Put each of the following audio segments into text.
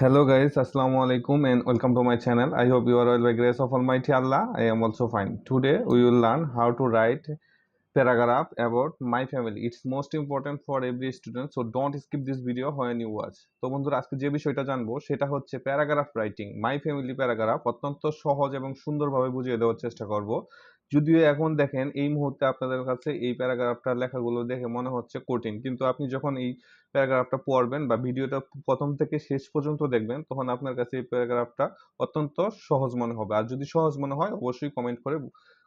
Hello guys, Assalamu alaikum and welcome to my channel. I hope you are all by grace of Almighty Allah. I am also fine. Today we will learn how to write paragraph about my family. It's most important for every student, so don't skip this video when you watch. তো বন্ধুরা আজকে যে বিষয়টা জানব সেটা হচ্ছে paragraph writing my family paragraph অত্যন্ত সহজ এবং সুন্দরভাবে বুঝিয়ে দেওয়ার চেষ্টা করব যদিও এখন দেখেন, এই মুহূর্তে আপনাদের কাছে এই প্যারাগ্রাফটা লেখাগুলো দেখে মনে হচ্ছে কঠিন। কিন্তু আপনি যখন এই প্যারাগ্রাফটা পড়বেন বা ভিডিওটা প্রথম থেকে শেষ পর্যন্ত দেখবেন, তখন আপনার কাছে এই প্যারাগ্রাফটা অত্যন্ত সহজ মনে হবে। আর যদি সহজ মনে হয়, অবশ্যই কমেন্ট করে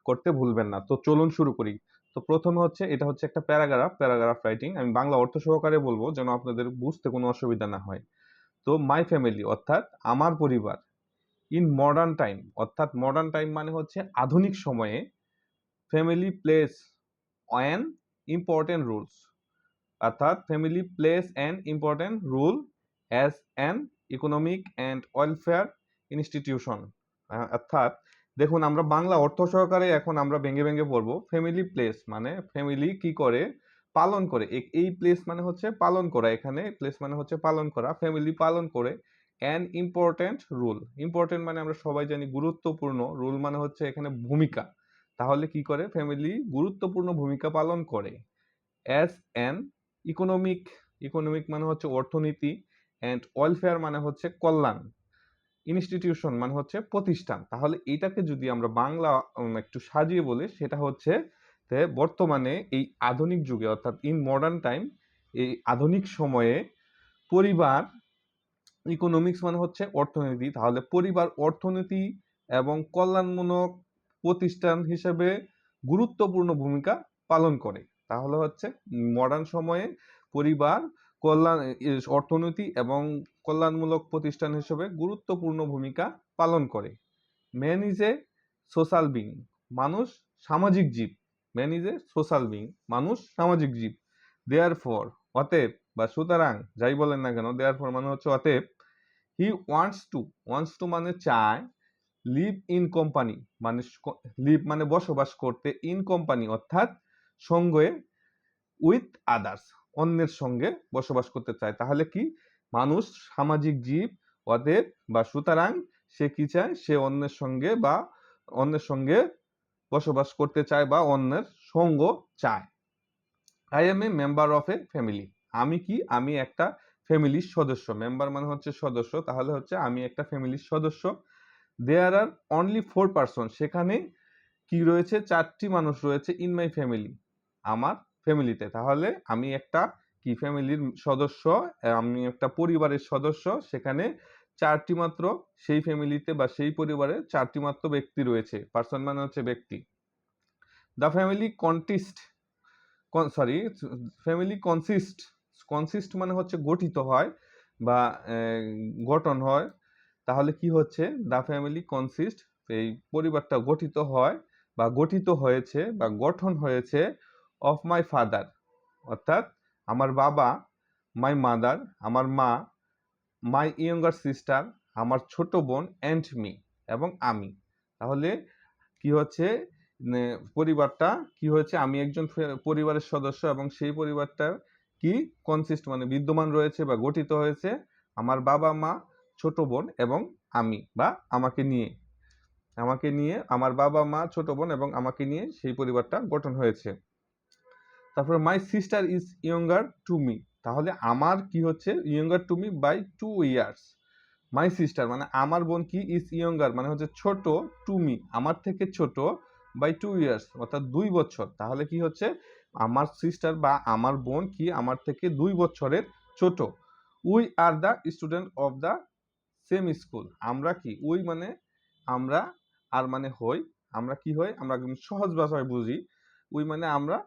করতে ভুলবেন না। তো চলুন শুরু করি। তো প্রথমে হচ্ছে, এটা হচ্ছে একটা প্যারাগ্রাফ প্যারাগ্রাফ রাইটিং। আমি বাংলা অর্থ সহকারে বলব, যেন আপনাদের বুঝতে কোনো অসুবিধা না হয়। তো মাই ফ্যামিলি অর্থাৎ আমার পরিবার। ইন মডার্ন টাইম অর্থাৎ মডার্ন টাইম মানে হচ্ছে আধুনিক সময়ে family place an important rules অর্থাৎ family place an important rule as an economic and welfare institution অর্থাৎ দেখুন আমরা বাংলা অর্থ সহকারে এখন আমরা ভেঙে ভেঙে পড়ব। ফ্যামিলি প্লেস মানে ফ্যামিলি কি করে? পালন করে। এই প্লেস মানে হচ্ছে পালন করা। এখানে প্লেস মানে হচ্ছে পালন করা। ফ্যামিলি পালন করে। অ্যান ইম্পর্টেন্ট রুল ইম্পর্টেন্ট মানে আমরা সবাই জানি গুরুত্বপূর্ণ। রুল মানে হচ্ছে এখানে ভূমিকা। তাহলে কি করে? ফ্যামিলি গুরুত্বপূর্ণ ভূমিকা পালন করে। অ্যাজ অ্যান ইকোনমিক ইকোনমিক মানে হচ্ছে অর্থনীতি অ্যান্ড ওয়েলফেয়ার মানে হচ্ছে কল্যাণ। ইনস্টিটিউশন মানে হচ্ছে প্রতিষ্ঠান। তাহলে এটাকে যদি আমরা বাংলা একটু সাজিয়ে বলি, সেটা হচ্ছে বর্তমানে এই আধুনিক যুগে, অর্থাৎ ইন মডার্ন টাইম এই আধুনিক সময়ে পরিবার ইকোনমিক্স মানে হচ্ছে অর্থনীতি। তাহলে পরিবার, অর্থনীতি এবং কল্যাণমূলক প্রতিষ্ঠান হিসেবে গুরুত্বপূর্ণ ভূমিকা পালন করে। তাহলে হচ্ছে মডার্ন সময়ে পরিবার, কল্যাণ অর্থনীতি এবং কল্যাণমূলক প্রতিষ্ঠান হিসেবে গুরুত্বপূর্ণ ভূমিকা পালন করে। Man is a social being মানুষ সামাজিক জীব। Man is a social being মানুষ সামাজিক জীব। দেয়ার ফর অতএব বা সুতরাং, যাই বলেন না কেন দেয়ার ফর মানে হচ্ছে অতএব he wants to wants to মানে চায় লিভ ইন কোম্পানি মানে লিভ মানে বসবাস করতে ইন কোম্পানি অর্থাৎ সঙ্গে উইথ আদার্স অন্যের সঙ্গে বসবাস করতে চায়। তাহলে কি? মানুষ সামাজিক জীব অতএব বা সুতরাং সে কি চায়? সে অন্যের সঙ্গে বা অন্যের সঙ্গে বসবাস করতে চায় বা অন্যের সঙ্গ চায়। I am a member of a family আমি কি? আমি একটা ফ্যামিলির সদস্য মেম্বার মানে হচ্ছে সদস্য, তাহলে হচ্ছে আমি একটা ফ্যামিলির সদস্য। There are only four person সেখানে কি রয়েছে? চারটি মানুষ রয়েছে ইন মাই ফ্যামিলি আমার ফ্যামিলিতে তাহলে আমি একটা কি ফ্যামিলির সদস্য, আমি একটা পরিবারের সদস্য, সেখানে চারটি মাত্র সেই ফ্যামিলিতে বা সেই পরিবারে চারটি মাত্র ব্যক্তি রয়েছে। পার্সন মানে হচ্ছে ব্যক্তি। The family consist sorry family consist consist মানে হচ্ছে গঠিত হয় বা গঠন হয়, তাহলে কি হচ্ছে? দ্য ফ্যামিলি কনসিস্ট এই পরিবারটা গঠিত হয় বা গঠিত হয়েছে বা গঠন হয়েছে অফ মাই ফাদার অর্থাৎ আমার বাবা মাই মাদার আমার মা মাই ইয়ঙ্গার সিস্টার আমার ছোট বোন অ্যান্ড মি এবং আমি। তাহলে কি হচ্ছে? পরিবারটা কি হয়েছে? আমি একজন পরিবারের সদস্য এবং সেই পরিবারটা কি কনসিস্ট মানে বিদ্যমান রয়েছে বা গঠিত হয়েছে আমার বাবা, মা, ছোট বোন এবং আমি বা আমাকে নিয়ে। আমাকে নিয়ে আমার বাবা, মা, ছোট বোন এবং আমাকে নিয়ে সেই পরিবারটা গঠন হয়েছে। তারপরে my sister is younger to me তাহলে আমার কি হচ্ছে? Younger to me by two years my sister মানে আমার বোন কি? ইজ ইয়ঙ্গার মানে হচ্ছে ছোট টু মি আমার থেকে ছোট বাই টু ইয়ার্স অর্থাৎ দুই বছর। তাহলে কি হচ্ছে? আমার সিস্টার বা আমার বোন কি আমার থেকে দুই বছরের ছোট? We are the student of the same school আমরা কি? উই মানে আমরা, আর মানে হই। আমরা কি হই? আমরা সহজ ভাষায় বুঝি। উই মানে আমরা,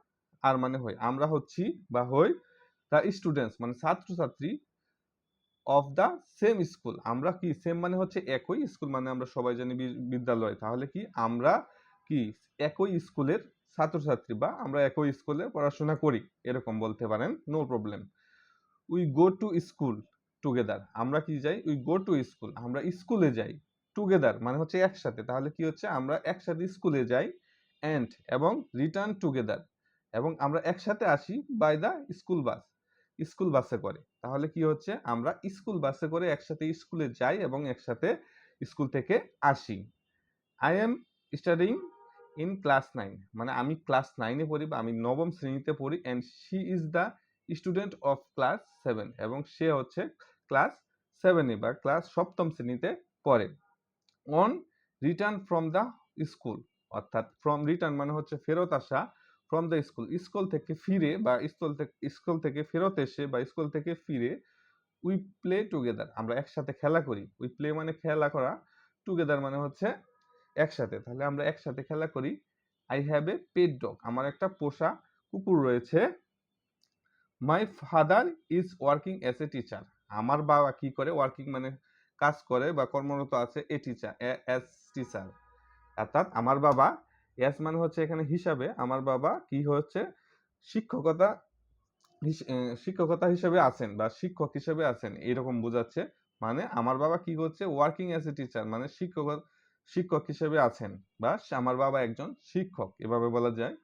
আর মানে হই। আমরা হচ্ছি বা হই দ্য স্টুডেন্টস মানে ছাত্রছাত্রী অফ দ্য সেম স্কুল আমরা কি? সেম মানে হচ্ছে একই স্কুল মানে আমরা সবাই জানি বিদ্যালয়। তাহলে কি? আমরা কি? একই স্কুলের ছাত্রছাত্রী বা আমরা একই স্কুলে পড়াশোনা করি, এরকম বলতে পারেন no problem we go to school together আমরা কি যাই? উই গো টু স্কুল আমরা স্কুলে যাই টুগেদার মানে হচ্ছে একসাথে। তাহলে কি হচ্ছে? আমরা একসাথে স্কুলে যাই অ্যান্ড এবং রিটার্ন টুগেদার এবং আমরা একসাথে আসি by the school bus school বাসে করে। তাহলে কি হচ্ছে? আমরা স্কুল বাসে করে একসাথে স্কুলে যাই এবং একসাথে স্কুল থেকে আসি। I am studying in class nine মানে আমি ক্লাস নাইনে পড়ি বা আমি নবম শ্রেণীতে পড়ি and she is the student of class seven এবং সে হচ্ছে ক্লাস সেভেনে বা ক্লাস সপ্তম শ্রেণীতে পড়ে। On return from the school অর্থাৎ ফ্রম রিটার্ন মানে হচ্ছে ফেরত আসা ফ্রম দ্য স্কুল স্কুল থেকে ফিরে বা স্কুল থেকে স্কুল থেকে ফেরত এসে বা স্কুল থেকে ফিরে উই প্লে টুগেদার আমরা একসাথে খেলা করি। উই প্লে মানে খেলা করা টুগেদার মানে হচ্ছে একসাথে। তাহলে আমরা একসাথে খেলা করি। I have a pet dog আমার একটা পোষা কুকুর রয়েছে। My father is working as a teacher আমার বাবা কি করে? ওয়ার্কিং মানে কাজ করে বা কর্মরত আছে এ টিচার অ্যাজ টিচার অর্থাৎ আমার বাবা অ্যাজ মানে হচ্ছে এখানে হিসাবে। আমার বাবা কি হচ্ছে? শিক্ষকতা শিক্ষকতা হিসেবে আছেন বা শিক্ষক হিসেবে আছেন। এরকম বোঝাচ্ছে। মানে আমার বাবা কি করছে? ওয়ার্কিং অ্যাজ এ টিচার মানে শিক্ষক শিক্ষক হিসেবে আছেন বা আমার বাবা একজন শিক্ষক, এভাবে বলা যায়।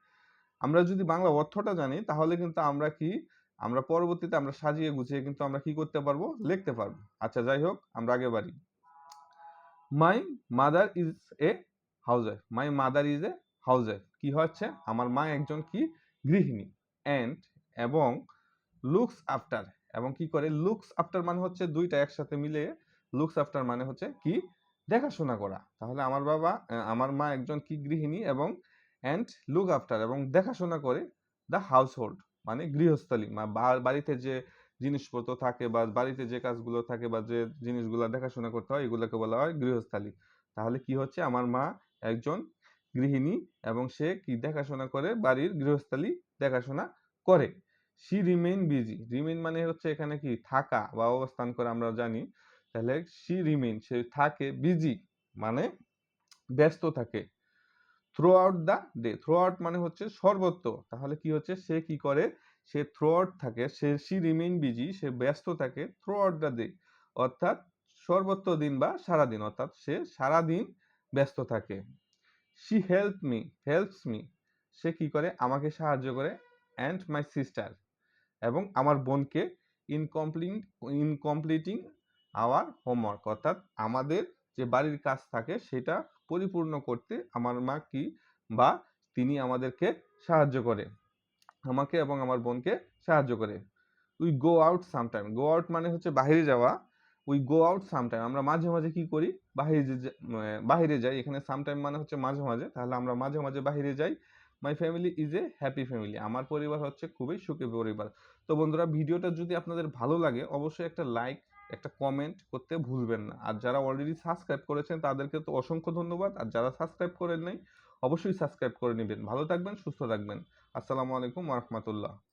আমরা যদি বাংলা অর্থটা জানি, তাহলে কিন্তু আমরা কি, আমরা পরবর্তীতে আমরা সাজিয়ে গুছিয়ে কিন্তু আমরা কি করতে পারব? লিখতে পারব। আচ্ছা যাই হোক, আমরা আগে বাড়ি। My mother is a house wife my mother is a house wife কি হচ্ছে? আমার মা একজন কি? গৃহিণী। অ্যান্ড এবং লুকস আফটার এবং কি করে? লুকস আফটার মানে হচ্ছে দুইটা একসাথে মিলে লুকস আফটার মানে হচ্ছে কি? দেখাশোনা করা। তাহলে আমার বাবা আমার মা একজন কি গৃহিণী এবং অ্যান্ড লুক আফটার এবং দেখাশোনা করে দ্য হাউস হোল্ড মানে গৃহস্থলী। বাড়িতে যে জিনিসপত্র থাকে বা বাড়িতে যে কাজগুলো থাকে বা যে জিনিসগুলো দেখাশোনা করতে হয়, এগুলোকে বলা হয় গৃহস্থালী। তাহলে কি হচ্ছে? আমার মা একজন গৃহিণী এবং সে কি দেখাশোনা করে? বাড়ির গৃহস্থালী দেখাশোনা করে। সি রিমেইন বিজি রিমেইন মানে হচ্ছে এখানে কি? থাকা বা অবস্থান করে আমরা জানি। তাহলে শি রিমেইন সে থাকে বিজি মানে ব্যস্ত থাকে। Throughout the day throughout মানে হচ্ছে সর্বত্র। তাহলে কি হচ্ছে? সে কি করে? সে থ্রু আউট থাকে, সে সি রিমেইন বিজি সে ব্যস্ত থাকে থ্রু আউট দ্য ডে অর্থাৎ সর্বত্র দিন বা সারাদিন, অর্থাৎ সে সারাদিন ব্যস্ত থাকে। She help me helps me সে কি করে? আমাকে সাহায্য করে অ্যান্ড মাই সিস্টার এবং আমার বোনকে ইনকমপ্লিট ইনকমপ্লিটিং আওয়ার, হোমওয়ার্ক। অর্থাৎ আমাদের যে বাড়ির কাজ থাকে সেটা পরিপূর্ণ করতে আমার মা কি বা তিনি আমাদেরকে সাহায্য করে। আমাকে এবং আমার বোনকে সাহায্য করে। We go out sometime. Go out মানে হচ্ছে বাইরে যাওয়া। We go out sometime. আমরা মাঝে মাঝে কি করি? বাহিরে বাহিরে যাই। এখানে সামটাইম মানে হচ্ছে মাঝে মাঝে। তাহলে আমরা মাঝে মাঝে বাহিরে যাই। My family is a happy family আমার পরিবার হচ্ছে খুবই সুখী পরিবার। তো বন্ধুরা, ভিডিওটা যদি আপনাদের ভালো লাগে, অবশ্যই একটা লাইক একটা কমেন্ট করতে ভুলবেন না। আর যারা অলরেডি সাবস্ক্রাইব করেছেন, তাদেরকে তো অসংখ্য ধন্যবাদ। আর যারা সাবস্ক্রাইব করেন নাই, অবশ্যই সাবস্ক্রাইব করে নেবেন। ভালো থাকবেন, সুস্থ থাকবেন। আসসালামু আলাইকুম রহমতুল্লাহ।